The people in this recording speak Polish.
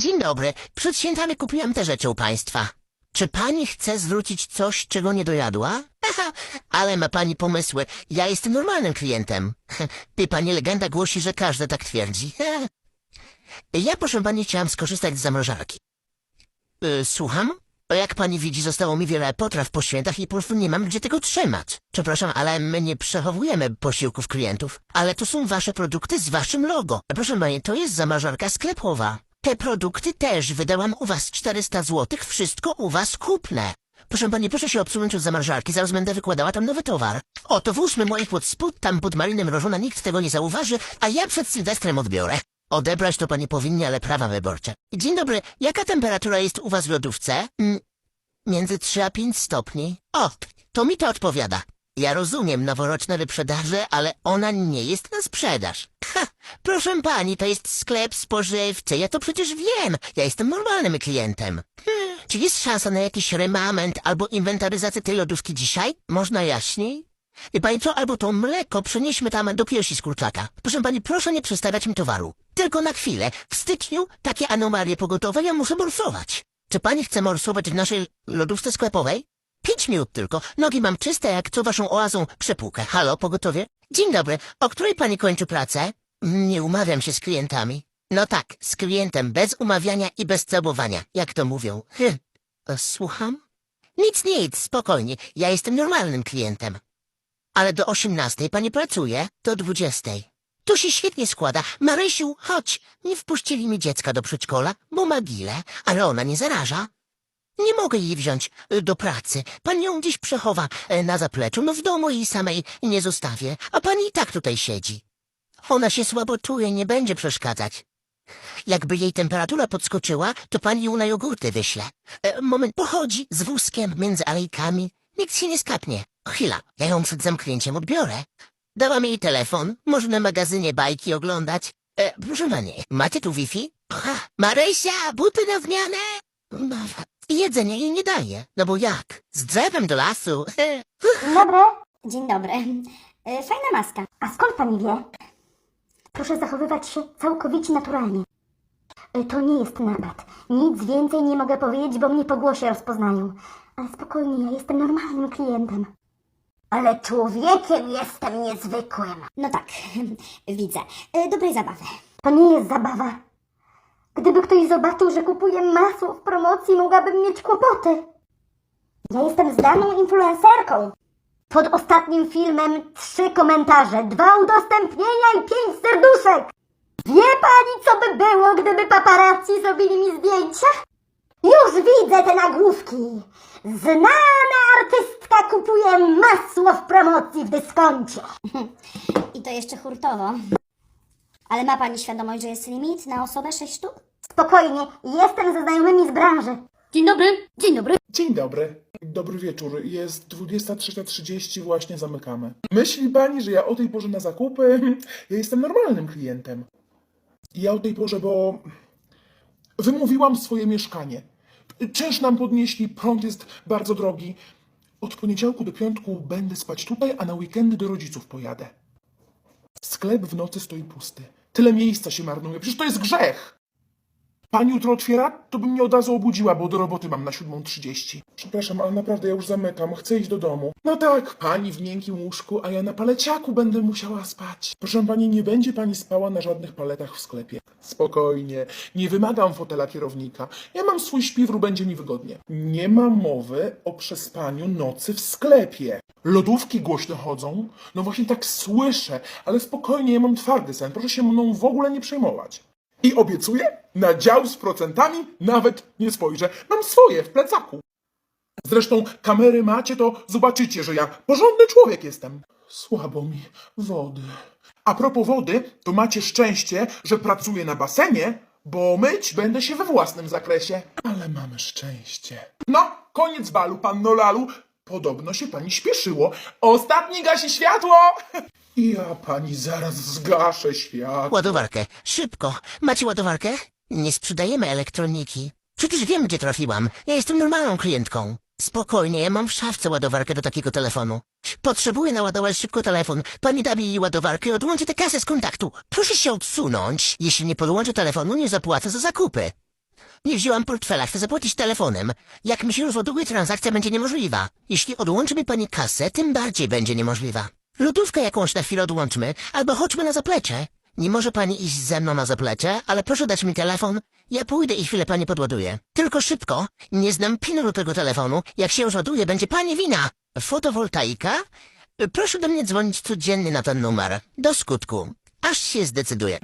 Dzień dobry. Przed świętami kupiłam te rzeczy u państwa. Czy pani chce zwrócić coś, czego nie dojadła? Haha, ale ma pani pomysły. Ja jestem normalnym klientem. Wie pani, legenda głosi, że każdy tak twierdzi. Ja, proszę pani, chciałam skorzystać z zamrażarki. Y, słucham? Jak pani widzi, zostało mi wiele potraw po świętach i po prostu nie mam gdzie tego trzymać. Przepraszam, ale my nie przechowujemy posiłków klientów. Ale to są wasze produkty z waszym logo. Proszę pani, to jest zamrażarka sklepowa. Te produkty też wydałam u was 400 złotych, wszystko u was kupne. Proszę pani, proszę się obsunąć od zamrażarki, zaraz będę wykładała tam nowy towar. Oto włóżmy moich pod spód, tam pod Marinem mrożona, nikt tego nie zauważy, a ja przed Sylwestrem odbiorę. Odebrać to pani powinni, ale prawa wyborcze. Dzień dobry, jaka temperatura jest u was w lodówce? Mm, między 3 a 5 stopni. O, to mi to odpowiada. Ja rozumiem noworoczne wyprzedaże, ale ona nie jest na sprzedaż. Ha, proszę pani, to jest sklep spożywczy, ja to przecież wiem. Ja jestem normalnym klientem. Hmm, czy jest szansa na jakiś remament albo inwentaryzację tej lodówki dzisiaj? Można jaśniej? Wie pani co, albo to mleko przenieśmy tam do piersi z kurczaka. Proszę pani, proszę nie przestawiać mi towaru. Tylko na chwilę. W styczniu takie anomalie pogotowe ja muszę morsować. Czy pani chce morsować w naszej lodówce sklepowej? Pięć minut tylko. Nogi mam czyste jak co waszą oazą przepłukę. Halo, pogotowie? Dzień dobry. O której pani kończy pracę? Nie umawiam się z klientami. No tak, z klientem bez umawiania i bez całowania, jak to mówią. Hm. E, Słucham? Nic, nic, spokojnie. Ja jestem normalnym klientem. Ale do osiemnastej pani pracuje, do dwudziestej. To się świetnie składa. Marysiu, chodź. Nie wpuścili mi dziecka do przedszkola, bo ma gilę, ale ona nie zaraża. Nie mogę jej wziąć y, do pracy. Pan ją gdzieś przechowa e, na zapleczu, no w domu jej samej nie zostawię, a pani i tak tutaj siedzi. Ona się słabo czuje, nie będzie przeszkadzać. Jakby jej temperatura podskoczyła, to pani ją na jogurty wyśle. E, moment, pochodzi z wózkiem między alejkami. Nikt się nie skapnie. Chwila, ja ją przed zamknięciem odbiorę. Dałam jej telefon, może na magazynie bajki oglądać. E, proszę pani, macie tu Wi-Fi? Ha, Marysia, buty na zmianę? Jedzenia jej nie daje, no bo jak? Z drzewem do lasu. Dzień dobry. Dzień dobry. E, Fajna maska. A skąd pani wie? Proszę zachowywać się całkowicie naturalnie. E, To nie jest napad. Nic więcej nie mogę powiedzieć, bo mnie po głosie rozpoznają. Ale spokojnie, ja jestem normalnym klientem. Ale człowiekiem jestem niezwykłym. No tak, widzę. E, Dobrej zabawy. To nie jest zabawa. Gdyby ktoś zobaczył, że kupuję masło w promocji, mogłabym mieć kłopoty. Ja jestem zdaną influencerką. Pod ostatnim filmem trzy komentarze, dwa udostępnienia i pięć serduszek. Wie pani, co by było, gdyby paparazzi zrobili mi zdjęcia? Już widzę te nagłówki. Znana artystka kupuje masło w promocji w dyskoncie. I to jeszcze hurtowo. Ale ma pani świadomość, że jest limit na osobę 6 sztuk? Spokojnie, jestem ze znajomymi z branży. Dzień dobry, dzień dobry. Dzień dobry. Dobry wieczór. Jest 23.30, właśnie zamykamy. Myśli pani, że ja o tej porze na zakupy? Ja jestem normalnym klientem. Ja o tej porze, bo wymówiłam swoje mieszkanie. Czynsz nam podnieśli, prąd jest bardzo drogi. Od poniedziałku do piątku będę spać tutaj, a na weekendy do rodziców pojadę. Sklep w nocy stoi pusty. Tyle miejsca się marnuje. Przecież to jest grzech! Pani jutro otwiera? To bym mnie od razu obudziła, bo do roboty mam na 7.30. Przepraszam, ale naprawdę ja już zamykam. Chcę iść do domu. No tak, pani w miękkim łóżku, a ja na paleciaku będę musiała spać. Proszę pani, nie będzie pani spała na żadnych paletach w sklepie. Spokojnie, nie wymagam fotela kierownika. Ja mam swój śpiwór, będzie mi wygodnie. Nie ma mowy o przespaniu nocy w sklepie. Lodówki głośno chodzą? No właśnie tak słyszę, ale spokojnie, ja mam twardy sen. Proszę się mną w ogóle nie przejmować. I obiecuję, na dział z procentami nawet nie spojrzę. Mam swoje w plecaku. Zresztą kamery macie, to zobaczycie, że ja porządny człowiek jestem. Słabo mi wody. A propos wody, to macie szczęście, że pracuję na basenie, bo myć będę się we własnym zakresie. Ale mamy szczęście. No, koniec balu, panno Lalu. Podobno się pani śpieszyło. Ostatni gasi światło! Ja pani zaraz zgaszę światło. Ładowarkę, szybko. Macie ładowarkę? Nie sprzedajemy elektroniki. Przecież wiem, gdzie trafiłam. Ja jestem normalną klientką. Spokojnie, ja mam w szafce ładowarkę do takiego telefonu. Potrzebuję naładować szybko telefon. Pani da mi ładowarkę i odłączy tę kasę z kontaktu. Proszę się odsunąć. Jeśli nie podłączę telefonu, nie zapłacę za zakupy. Nie wzięłam portfela, chcę zapłacić telefonem. Jak mi się rozładuje, transakcja będzie niemożliwa. Jeśli odłączy mi pani kasę, tym bardziej będzie niemożliwa. Lodówkę jakąś na chwilę odłączmy, albo chodźmy na zaplecze. Nie może pani iść ze mną na zaplecze, ale proszę dać mi telefon. Ja pójdę i chwilę pani podładuję. Tylko szybko, nie znam pinu do tego telefonu. Jak się rozładuje, będzie pani wina. Fotowoltaika? Proszę do mnie dzwonić codziennie na ten numer. Do skutku. Aż się zdecyduje.